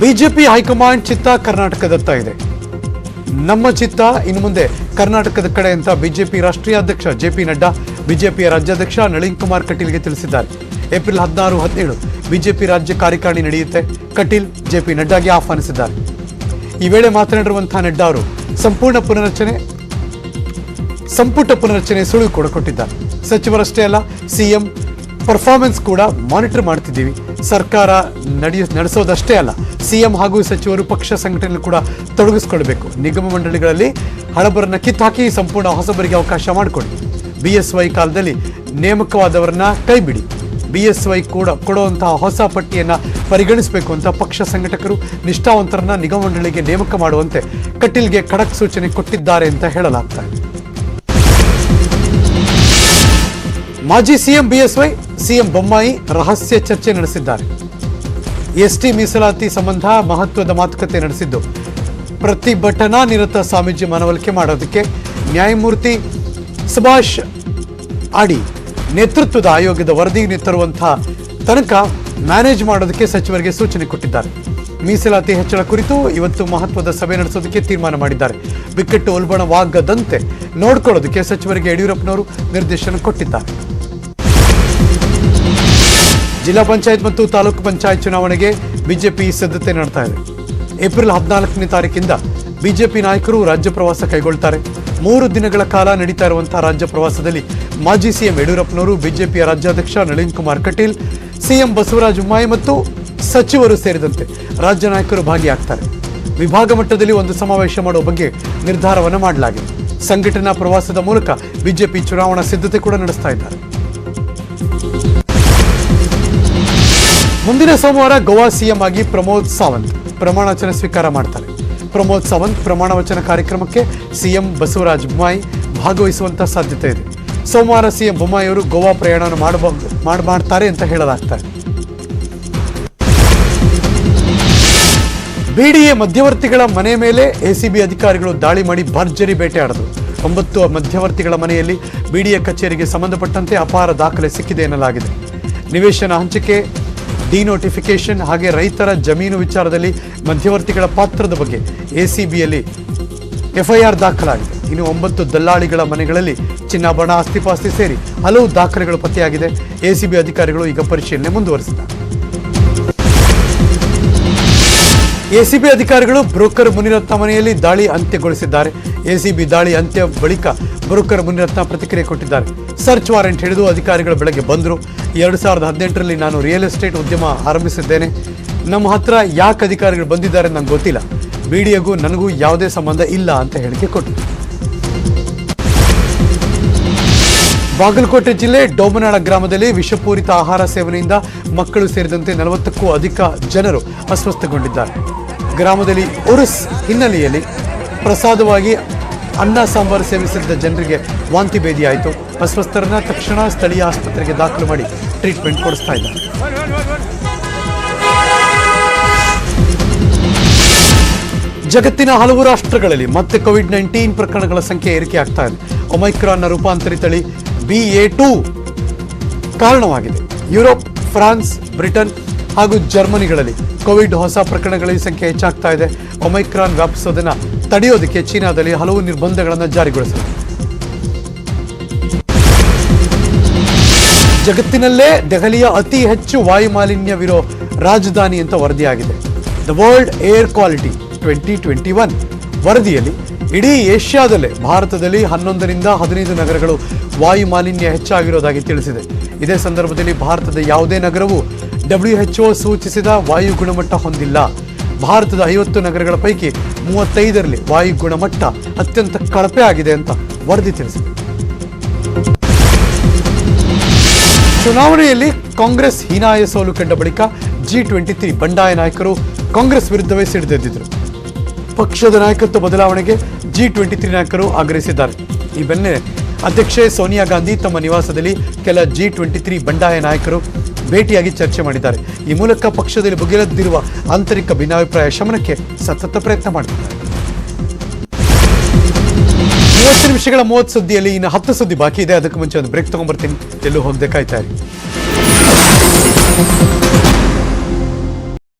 BJP high command ಚಿತ್ತ ಕರ್ನಾಟಕದತ್ತ ಇದೆ. ನಮ್ಮ ಚಿತ್ತ ಇನ್ನು ಮುಂದೆ ಕರ್ನಾಟಕದ ಕಡೆ ಅಂತ ಬಿಜೆಪಿ ರಾಷ್ಟ್ರೀಯ ಅಧ್ಯಕ್ಷ ಜೆ ಪಿ ನಡ್ಡಾ, ಬಿಜೆಪಿಯ ರಾಜ್ಯಾಧ್ಯಕ್ಷ ನಳಿನ್ ಕುಮಾರ್ ಕಟೀಲ್ಗೆ ತಿಳಿಸಿದ್ದಾರೆ. ಏಪ್ರಿಲ್ ಹದಿನಾರು, ಹದಿನೇಳು ಬಿಜೆಪಿ ರಾಜ್ಯ ಕಾರ್ಯಕಾರಿಣಿ ನಡೆಯುತ್ತೆ, ಕಟೀಲ್ ಜೆ ಪಿ ನಡ್ಡಾಗೆ ಆಹ್ವಾನಿಸಿದ್ದಾರೆ. ಈ ವೇಳೆ ಮಾತನಾಡಿರುವಂತಹ ನಡ್ಡಾ ಅವರು, ಸಂಪೂರ್ಣ ಪುನರಚನೆ ಸಂಪುಟ ಪುನರಚನೆ ಸುಳಿವು ಕೂಡ ಕೊಟ್ಟಿದ್ದಾರೆ. ಸಚಿವರಷ್ಟೇ ಅಲ್ಲ, ಸಿಎಂ ಪರ್ಫಾರ್ಮೆನ್ಸ್ ಕೂಡ ಮಾನಿಟರ್ ಮಾಡ್ತಿದ್ದೀವಿ. ಸರ್ಕಾರ ನಡೆಯ ನಡೆಸೋದಷ್ಟೇ ಅಲ್ಲ, ಸಿಎಂ ಹಾಗೂ ಸಚಿವರು ಪಕ್ಷ ಸಂಘಟನೆ ಕೂಡ ತೊಡಗಿಸ್ಕೊಳ್ಬೇಕು ನಿಗಮ ಮಂಡಳಿಗಳಲ್ಲಿ ಹಳಬರನ್ನ ಕಿತ್ತಾಕಿ ಸಂಪೂರ್ಣ ಹೊಸಬರಿಗೆ ಅವಕಾಶ ಮಾಡಿಕೊಡಿ. ಬಿ ಎಸ್ ವೈ ಕಾಲದಲ್ಲಿ ನೇಮಕವಾದವರನ್ನ ಕೈಬಿಡಿ. ಬಿ ಎಸ್ ವೈ ಕೂಡ ಕೊಡುವಂತಹ ಹೊಸ ಪಟ್ಟಿಯನ್ನ ಪರಿಗಣಿಸಬೇಕು ಅಂತ ಪಕ್ಷ ಸಂಘಟಕರು ನಿಷ್ಠಾವಂತರನ್ನ ನಿಗಮ ಮಂಡಳಿಗೆ ನೇಮಕ ಮಾಡುವಂತೆ ಕಟೀಲ್ಗೆ ಖಡಕ್ ಸೂಚನೆ ಕೊಟ್ಟಿದ್ದಾರೆ ಅಂತ ಹೇಳಲಾಗ್ತಾ ಇದೆ. ಮಾಜಿ ಸಿಎಂ ಬಿಎಸ್ವೈ, ಸಿಎಂ ಬೊಮ್ಮಾಯಿ ರಹಸ್ಯ ಚರ್ಚೆ ನಡೆಸಿದ್ದಾರೆ. ಎಸ್ಟಿ ಮೀಸಲಾತಿ ಸಂಬಂಧ ಮಹತ್ವದ ಮಾತುಕತೆ ನಡೆಸಿದ್ದು, ಪ್ರತಿಭಟನಾ ನಿರತ ಸ್ವಾಮೀಜಿ ಮನವೊಲಿಕೆ ಮಾಡೋದಕ್ಕೆ ನ್ಯಾಯಮೂರ್ತಿ ಸುಭಾಷ್ ಆಡಿ ನೇತೃತ್ವದ ಆಯೋಗದ ವರದಿಯನ್ನು ತರುವಂತಹ ತನಕ ಮ್ಯಾನೇಜ್ ಮಾಡೋದಕ್ಕೆ ಸಚಿವರಿಗೆ ಸೂಚನೆ ಕೊಟ್ಟಿದ್ದಾರೆ. ಮೀಸಲಾತಿ ಹೆಚ್ಚಳ ಕುರಿತು ಇವತ್ತು ಮಹತ್ವದ ಸಭೆ ನಡೆಸೋದಕ್ಕೆ ತೀರ್ಮಾನ ಮಾಡಿದ್ದಾರೆ. ಬಿಕ್ಕಟ್ಟು ಉಲ್ಬಣವಾಗದಂತೆ ನೋಡ್ಕೊಳ್ಳೋದಕ್ಕೆ ಸಚಿವರಿಗೆ ಯಡಿಯೂರಪ್ಪನವರು ನಿರ್ದೇಶನ ಕೊಟ್ಟಿದ್ದಾರೆ. ಜಿಲ್ಲಾ ಪಂಚಾಯತ್ ಮತ್ತು ತಾಲೂಕು ಪಂಚಾಯತ್ ಚುನಾವಣೆಗೆ ಬಿಜೆಪಿ ಸಿದ್ಧತೆ ನಡೆಸ್ತಾ ಇದೆ. ಏಪ್ರಿಲ್ ಹದಿನಾಲ್ಕನೇ ತಾರೀಕಿಂದ ಬಿಜೆಪಿ ನಾಯಕರು ರಾಜ್ಯ ಪ್ರವಾಸ ಕೈಗೊಳ್ತಾರೆ. ಮೂರು ದಿನಗಳ ಕಾಲ ನಡೀತಾ ಇರುವಂತಹ ರಾಜ್ಯ ಪ್ರವಾಸದಲ್ಲಿ ಮಾಜಿ ಸಿಎಂ ಯಡಿಯೂರಪ್ಪನವರು, ಬಿಜೆಪಿಯ ರಾಜ್ಯಾಧ್ಯಕ್ಷ ನಳಿನ್ ಕುಮಾರ್ ಕಟೀಲ್, ಸಿಎಂ ಬಸವರಾಜ ಬೊಮ್ಮಾಯಿ ಮತ್ತು ಸಚಿವರು ಸೇರಿದಂತೆ ರಾಜ್ಯ ನಾಯಕರು ಭಾಗಿಯಾಗ್ತಾರೆ. ವಿಭಾಗ ಮಟ್ಟದಲ್ಲಿ ಒಂದು ಸಮಾವೇಶ ಮಾಡುವ ಬಗ್ಗೆ ನಿರ್ಧಾರವನ್ನು ಮಾಡಲಾಗಿದೆ. ಸಂಘಟನಾ ಪ್ರವಾಸದ ಮೂಲಕ ಬಿಜೆಪಿ ಚುನಾವಣಾ ಸಿದ್ಧತೆ ಕೂಡ ನಡೆಸ್ತಾ ಇದ್ದಾರೆ. ಮುಂದಿನ ಸೋಮವಾರ ಗೋವಾ ಸಿಎಂ ಆಗಿ ಪ್ರಮೋದ್ ಸಾವಂತ್ ಪ್ರಮಾಣ ವಚನ ಸ್ವೀಕಾರ ಮಾಡ್ತಾರೆ. ಪ್ರಮೋದ್ ಸಾವಂತ್ ಪ್ರಮಾಣ ವಚನ ಕಾರ್ಯಕ್ರಮಕ್ಕೆ ಸಿಎಂ ಬಸವರಾಜ ಬೊಮ್ಮಾಯಿ ಭಾಗವಹಿಸುವಂತ ಸಾಧ್ಯತೆ ಇದೆ. ಸೋಮವಾರ ಸಿಎಂ ಬೊಮ್ಮಾಯಿ ಅವರು ಗೋವಾ ಪ್ರಯಾಣ ಮಾಡಬಹುದು ಮಾಡ್ ಮಾಡ್ತಾರೆ ಅಂತ ಹೇಳಲಾಗ್ತಾರೆ ಬಿಡಿಎ ಮಧ್ಯವರ್ತಿಗಳ ಮನೆ ಮೇಲೆ ಎಸಿಬಿ ಅಧಿಕಾರಿಗಳು ದಾಳಿ ಮಾಡಿ ಭರ್ಜರಿ ಬೇಟೆಯಾಡಿದ್ರು ಒಂಬತ್ತು ಮಧ್ಯವರ್ತಿಗಳ ಮನೆಯಲ್ಲಿ ಬಿಡಿಎ ಕಚೇರಿಗೆ ಸಂಬಂಧಪಟ್ಟಂತೆ ಅಪಾರ ದಾಖಲೆ ಸಿಕ್ಕಿದೆ ಎನ್ನಲಾಗಿದೆ. ನಿವೇಶನ ಹಂಚಿಕೆ ಡಿನೋಟಿಫಿಕೇಶನ್ ಹಾಗೆ ರೈತರ ಜಮೀನು ವಿಚಾರದಲ್ಲಿ ಮಧ್ಯವರ್ತಿಗಳ ಪಾತ್ರದ ಬಗ್ಗೆ ಎಸಿಬಿಯಲ್ಲಿ ಎಫ್ಐಆರ್ ದಾಖಲಾಗಿದೆ. ಇನ್ನು ಒಂಬತ್ತು ದಲ್ಲಾಳಿಗಳ ಮನೆಗಳಲ್ಲಿ ಚಿನ್ನಾಭರಣ ಆಸ್ತಿಪಾಸ್ತಿ ಸೇರಿ ಹಲವು ದಾಖಲೆಗಳು ಪತ್ತೆಯಾಗಿದೆ. ಎಸಿಬಿ ಅಧಿಕಾರಿಗಳು ಈಗ ಪರಿಶೀಲನೆ ಮುಂದುವರೆಸಿದ್ದಾರೆ. ಎಸಿಬಿ ಅಧಿಕಾರಿಗಳು ಬ್ರೋಕರ್ ಮುನಿರತ್ನ ಮನೆಯಲ್ಲಿ ದಾಳಿ ಅಂತ್ಯಗೊಳಿಸಿದ್ದಾರೆ. ಎಸಿಬಿ ದಾಳಿ ಅಂತ್ಯ ಬಳಿಕ ಬ್ರೋಕರ್ ಮುನಿರತ್ನ ಪ್ರತಿಕ್ರಿಯೆ ಕೊಟ್ಟಿದ್ದಾರೆ. ಸರ್ಚ್ ವಾರೆಂಟ್ ಹಿಡಿದು ಅಧಿಕಾರಿಗಳು ಬೆಳಗ್ಗೆ ಬಂದರು. ಎರಡು ಸಾವಿರದ ಹದಿನೆಂಟರಲ್ಲಿ ನಾನು ರಿಯಲ್ ಎಸ್ಟೇಟ್ ಉದ್ಯಮ ಆರಂಭಿಸಿದ್ದೇನೆ. ನಮ್ಮ ಹತ್ರ ಯಾಕೆ ಅಧಿಕಾರಿಗಳು ಬಂದಿದ್ದಾರೆ ನಂಗೆ ಗೊತ್ತಿಲ್ಲ. ಬಿಡಿಎಗೂ ನನಗೂ ಯಾವುದೇ ಸಂಬಂಧ ಇಲ್ಲ ಅಂತ ಹೇಳಿಕೆ ಕೊಟ್ಟರು ಬಾಗಲಕೋಟೆ ಜಿಲ್ಲೆ ಡೋಮನಾಳ ಗ್ರಾಮದಲ್ಲಿ ವಿಷಪೂರಿತ ಆಹಾರ ಸೇವನೆಯಿಂದ ಮಕ್ಕಳು ಸೇರಿದಂತೆ ನಲವತ್ತಕ್ಕೂ ಅಧಿಕ ಜನರು ಅಸ್ವಸ್ಥಗೊಂಡಿದ್ದಾರೆ. ಗ್ರಾಮದಲ್ಲಿ ಉರುಸ್ ಹಿನ್ನೆಲೆಯಲ್ಲಿ ಪ್ರಸಾದವಾಗಿ ಅನ್ನ ಸಾಂಬಾರು ಸೇವಿಸಿದ್ದ ಜನರಿಗೆ ವಾಂತಿ ಭೇದಿಯಾಯಿತು ಅಸ್ವಸ್ಥರನ್ನ ತಕ್ಷಣ ಸ್ಥಳೀಯ ಆಸ್ಪತ್ರೆಗೆ ದಾಖಲು ಮಾಡಿ ಟ್ರೀಟ್ಮೆಂಟ್ ಕೊಡಿಸ್ತಾ ಇದ್ದಾರೆ. ಜಗತ್ತಿನ ಹಲವು ರಾಷ್ಟ್ರಗಳಲ್ಲಿ ಮತ್ತೆ ಕೋವಿಡ್ ನೈನ್ಟೀನ್ ಪ್ರಕರಣಗಳ ಸಂಖ್ಯೆ ಏರಿಕೆ ಆಗ್ತಾ ಇದೆ. ಒಮೈಕ್ರಾನ್ನ ರೂಪಾಂತರಿ ತಳಿ ಬಿ ಎ ಟೂ ಕಾರಣವಾಗಿದೆ. ಯುರೋಪ್, ಫ್ರಾನ್ಸ್, ಬ್ರಿಟನ್ ಹಾಗೂ ಜರ್ಮನಿಗಳಲ್ಲಿ ಕೋವಿಡ್ ಹೊಸ ಪ್ರಕರಣಗಳ ಸಂಖ್ಯೆ ಹೆಚ್ಚಾಗ್ತಾ ಇದೆ. ಒಮೈಕ್ರಾನ್ ವ್ಯಾಪಿಸೋದನ್ನು ತಡೆಯೋದಕ್ಕೆ ಚೀನಾದಲ್ಲಿ ಹಲವು ನಿರ್ಬಂಧಗಳನ್ನು ಜಾರಿಗೊಳಿಸಿದೆ. ಜಗತ್ತಿನಲ್ಲೇ ದೆಹಲಿಯ ಅತಿ ಹೆಚ್ಚು ವಾಯು ಮಾಲಿನ್ಯವಿರೋ ರಾಜಧಾನಿ ಅಂತ ವರದಿಯಾಗಿದೆ. The world air quality twenty twenty one ವರದಿಯಲ್ಲಿ ಇಡೀ ಏಷ್ಯಾದಲ್ಲೇ ಭಾರತದಲ್ಲಿ ಹನ್ನೊಂದರಿಂದ ಹದಿನೈದು ನಗರಗಳು ವಾಯು ಮಾಲಿನ್ಯ ಹೆಚ್ಚಾಗಿರೋದಾಗಿ ತಿಳಿಸಿದೆ. ಇದೇ ಸಂದರ್ಭದಲ್ಲಿ ಭಾರತದ ಯಾವುದೇ ನಗರವು ಡಬ್ಲ್ಯೂಎಚ್ಒ ಸೂಚಿಸಿದ ವಾಯು ಗುಣಮಟ್ಟ ಹೊಂದಿಲ್ಲ. ಭಾರತದ ಐವತ್ತು ನಗರಗಳ ಪೈಕಿ ಮೂವತ್ತೈದರಲ್ಲಿ ವಾಯು ಗುಣಮಟ್ಟ ಅತ್ಯಂತ ಕಳಪೆ ಆಗಿದೆ ಅಂತ ವರದಿ ತಿಳಿಸಿದೆ. ಚುನಾವಣೆಯಲ್ಲಿ ಕಾಂಗ್ರೆಸ್ ಹೀನಾಯ ಸೋಲು ಕಂಡ ಬಳಿಕ ಜಿ ಟ್ವೆಂಟಿ ತ್ರೀ ಬಂಡಾಯ ನಾಯಕರು ಕಾಂಗ್ರೆಸ್ ವಿರುದ್ಧವೇ ಸಿಡಿದೆದ್ದಿದ್ರು ಪಕ್ಷದ ನಾಯಕತ್ವ ಬದಲಾವಣೆಗೆ ಜಿ ಟ್ವೆಂಟಿ ತ್ರೀ ನಾಯಕರು ಆಗ್ರಹಿಸಿದ್ದಾರೆ. ಈ ಬೆನ್ನೆ ಅಧ್ಯಕ್ಷೆ ಸೋನಿಯಾ ಗಾಂಧಿ ತಮ್ಮ ನಿವಾಸದಲ್ಲಿ ಕೆಲ ಜಿ ಟ್ವೆಂಟಿ ತ್ರೀ ಬಂಡಾಯ ನಾಯಕರು ಭೇಟಿಯಾಗಿ ಚರ್ಚೆ ಮಾಡಿದ್ದಾರೆ. ಈ ಮೂಲಕ ಪಕ್ಷದಲ್ಲಿ ಬಗೆಹರಿದಿರುವ ಆಂತರಿಕ ಭಿನ್ನಾಭಿಪ್ರಾಯ ಶಮನಕ್ಕೆ ಸತತ ಪ್ರಯತ್ನ ಮಾಡಿದ್ದಾರೆ ಮೂವತ್ತು ನಿಮಿಷಗಳ ಮೂವತ್ತು ಸುದ್ದಿಯಲ್ಲಿ ಇನ್ನು ಹತ್ತು ಸುದ್ದಿ ಬಾಕಿ ಇದೆ. ಅದಕ್ಕೆ ಮುಂಚೆ ಒಂದು ಬ್ರೇಕ್ ತಗೊಂಡ್ಬರ್ತೀನಿ. ಎಲ್ಲೂ ಹೋಗದೆ ಇರಿ.